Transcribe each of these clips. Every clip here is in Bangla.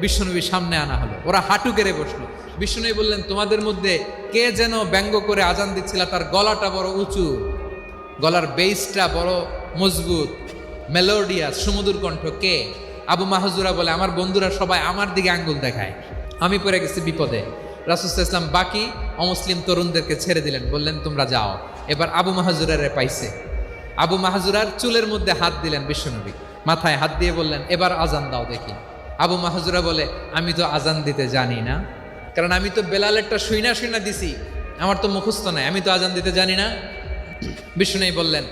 বিশ্বনবী সামনে আনা হলো। ওরা হাঁটু গেড়ে বসল। বিশ্বনবী বললেন, তোমাদের মধ্যে কে যেন ব্যঙ্গ করে আজান দিচ্ছিল? তার গলাটা বড় উঁচু। গলার বেসটা বড় মজবুত। মেলোডিয়াস সুমধুর কণ্ঠ কে? আবু মাহজুরা বলে, আমার বন্ধুরা সবাই আমার দিকে আঙ্গুল দেখায়। আমি পড়ে গেছি বিপদে। রাসুল ইসলাম বাকি অমুসলিম তরুণদেরকে ছেড়ে দিলেন। বললেন, তোমরা যাও। এবার আবু মাহাজুরারে পাইছে। আবু মাহাজুরার চুলের মধ্যে হাত দিলেন বিশ্বনবী মাথায় হাত দিয়ে বললেন, এবার আজান দাও দেখি। আবু মাহাজুরা বলে, আমি তো আজান দিতে জানি না। কারণ আমি তো বেলালেরটা শুইনা শুইনা দিছি। আমার তো মুখস্থ নাই, আমি তো আজান দিতে জানি না। বিষ্ণু বললেন,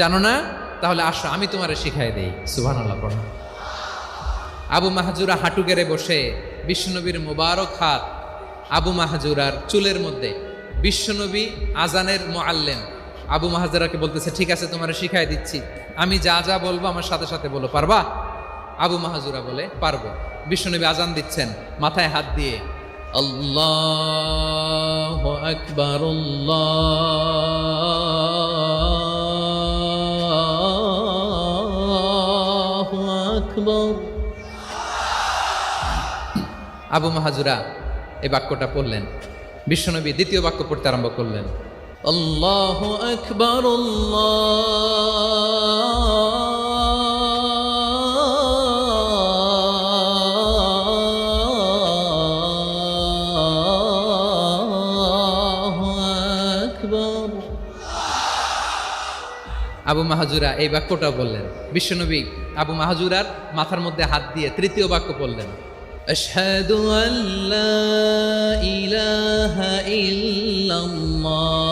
জানো না? তাহলে আসো, আমি তোমারে শিখাই দেই। সুভান আল্লাহ আবু মাহাজুরা হাঁটু গেড়ে বসে বিশ্বনবীর মোবারক হাত আবু মাহাজুরার চুলের মধ্যে। বিশ্বনবী আজানের মোয়াল্লেম আবু মাহাজুরাকে বলতেছে, ঠিক আছে, তোমারে শিখাই দিচ্ছি। আমি যা যা বলব আমার সাথে সাথে বলো, পারবা? আবু মাহাজুরা বলে, পারব। বিশ্বনবী আজান দিচ্ছেন, মাথায় হাত দিয়ে, আল্লাহ আকবর আবু মাহাজুরা এই বাক্যটা পড়লেন। বিশ্বনবী দ্বিতীয় বাক্য পড়তে আরম্ভ করলেন, আল্লাহ আকবর আবু মাহাজুরা এই বাক্যটা বললেন। বিশ্বনবী আবু মাহাজুরার মাথার মধ্যে হাত দিয়ে তৃতীয় বাক্য বললেন, আশহাদু আল্লা ইলাহা ইল্লাল্লাহ।